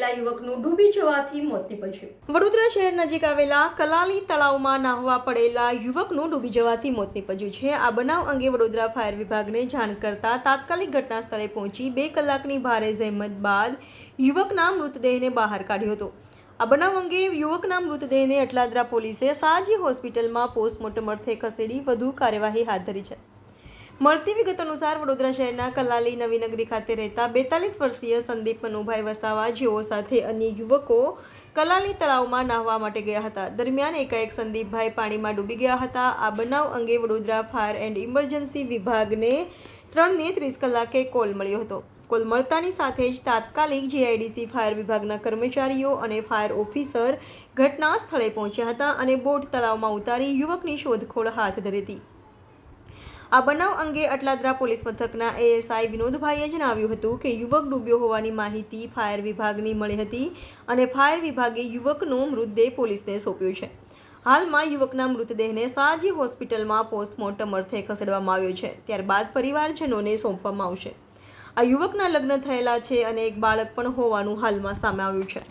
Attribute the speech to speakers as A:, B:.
A: આવેલા યુવકનું ડૂબી જવાથી મોત નીપજ્યું. વડોદરા શહેર નજીક આવેલા કલાલી તળાવમાં નાહવા પડેલા યુવકનું ડૂબી જવાથી મોત નીપજ્યું છે. આ બનાવ અંગે વડોદરા ફાયર વિભાગને જાણ કરતા તાત્કાલિક ઘટના સ્થળે પહોંચી બે કલાકની ભારે જહેમત બાદ યુવકના મૃતદેહને બહાર કાઢ્યો હતો. આ બનાવ અંગે યુવકના મૃતદેહને અટલાદરા પોલીસે સાજી હોસ્પિટલમાં પોસ્ટમોર્ટમ અર્થે ખસેડી વધુ કાર્યવાહી હાથ ધરી છે. મળતી વિગત અનુસાર વડોદરા શહેરના કલાલી નવીનગરી ખાતે રહેતા બેતાલીસ વર્ષીય સંદીપ મનુભાઈ વસાવા જેઓ સાથે અન્ય યુવકો કલાલી તળાવમાં નાહવા માટે ગયા હતા. દરમિયાન એકાએક સંદીપભાઈ પાણીમાં ડૂબી ગયા હતા. આ બનાવ અંગે વડોદરા ફાયર એન્ડ ઇમરજન્સી વિભાગને ત્રણને ત્રીસ કલાકે કોલ મળ્યો હતો. કોલ મળતાની સાથે જ તાત્કાલિક જીઆઈડીસી ફાયર વિભાગના કર્મચારીઓ અને ફાયર ઓફિસર ઘટના સ્થળે પહોંચ્યા હતા અને બોટ તળાવમાં ઉતારી યુવકની શોધખોળ હાથ ધરી હતી. આ બનાવ અંગે અટલાદરા પોલીસ મથકના એએસઆઈ વિનોદભાઈએ જણાવ્યું હતું કે યુવક ડૂબ્યો હોવાની માહિતી ફાયર વિભાગની મળી હતી અને ફાયર વિભાગે યુવકનો મૃતદેહ પોલીસને સોંપ્યો છે. હાલમાં યુવકના મૃતદેહને સાજી હોસ્પિટલમાં પોસ્ટમોર્ટમ અર્થે ખસેડવામાં આવ્યો છે. ત્યારબાદ પરિવારજનોને સોંપવામાં આવશે. આ યુવકના લગ્ન થયેલા છે અને એક બાળક પણ હોવાનું હાલમાં સામે આવ્યું છે.